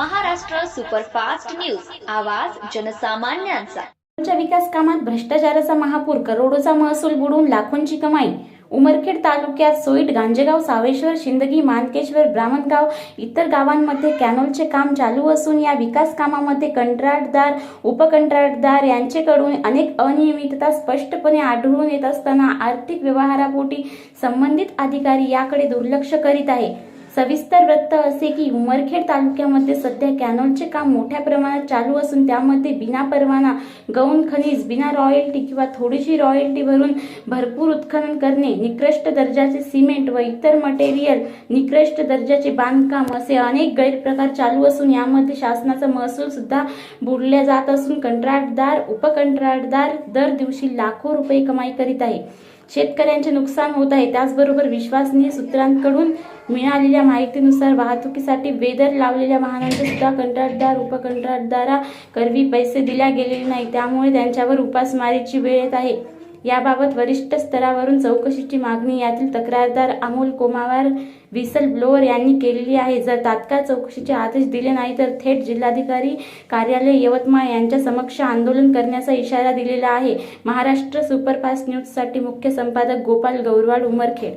Maharashtra superfast news. आवाज जनसामान्यांचा. विकास कामात भ्रष्टाचाराचा महापूर करोडोचा महसूल बुडून लाखोंची कमाई. उमरखेड तालुक्यात सोईट गांजेगाव सावेश्वर शिंदगी मानकेश्वर ब्राह्मणगाव इतर गावांमध्ये कॅनोलचे काम चालू असून या विकास कामामध्ये कंत्राटदार उपकंत्राटदार यांचेकडून अनेक अनियमितता स्पष्टपणे आढळून येत असताना आर्थिक व्यवहारापोटी संबंधित अधिकारी याकडे दुर्लक्ष करीत आहे सविस्तर वृत्त असे की उमरखेड तालुक्यामध्ये सध्या कॅनॉलचे काम मोठ्या प्रमाणात चालू असून त्यामध्ये बिना परवाना गौण खनिज बिना रॉयल्टी किंवा थोडीशी रॉयल्टी भरून भरपूर उत्खनन करणे निकृष्ट दर्जाचे सिमेंट व इतर मटेरियल निकृष्ट दर्जाचे बांधकाम असे अनेक गैरप्रकार चालू असून यामध्ये शासनाचा महसूल सुद्धा बुडल्या जात असून कंत्राटदार उपकंत्राटदार दर दिवशी लाखो रुपये कमाई करीत आहे. शेतकऱ्यांचे नुकसान होत आहे. त्याचबरोबर विश्वसनीय सूत्रांकडून मिळालेल्या माहितीनुसार वाहतुकीसाठी वेदर लावलेल्या वाहनांचे सुद्धा कंत्राटदार उपकंत्राटदारा करवी पैसे दिल्या गेलेले नाही त्यामुळे त्यांच्यावर उपासमारीची वेळ येत आहे. याबाबत वरिष्ठ स्तरावरून चौकशीची मागणी यातील तक्रारदार अमोल कोमावार व्हिसल ब्लोअर यांनी केलेली आहे. जर तात्काळ चौकशीचे आदेश दिले नाही तर थेट जिल्हाधिकारी कार्यालय यवतमाळ यांच्या समक्ष आंदोलन करण्याचा इशारा दिलेला आहे. महाराष्ट्र सुपरफास्ट न्यूजसाठी मुख्य संपादक गोपाल गौरवाड उमरखेड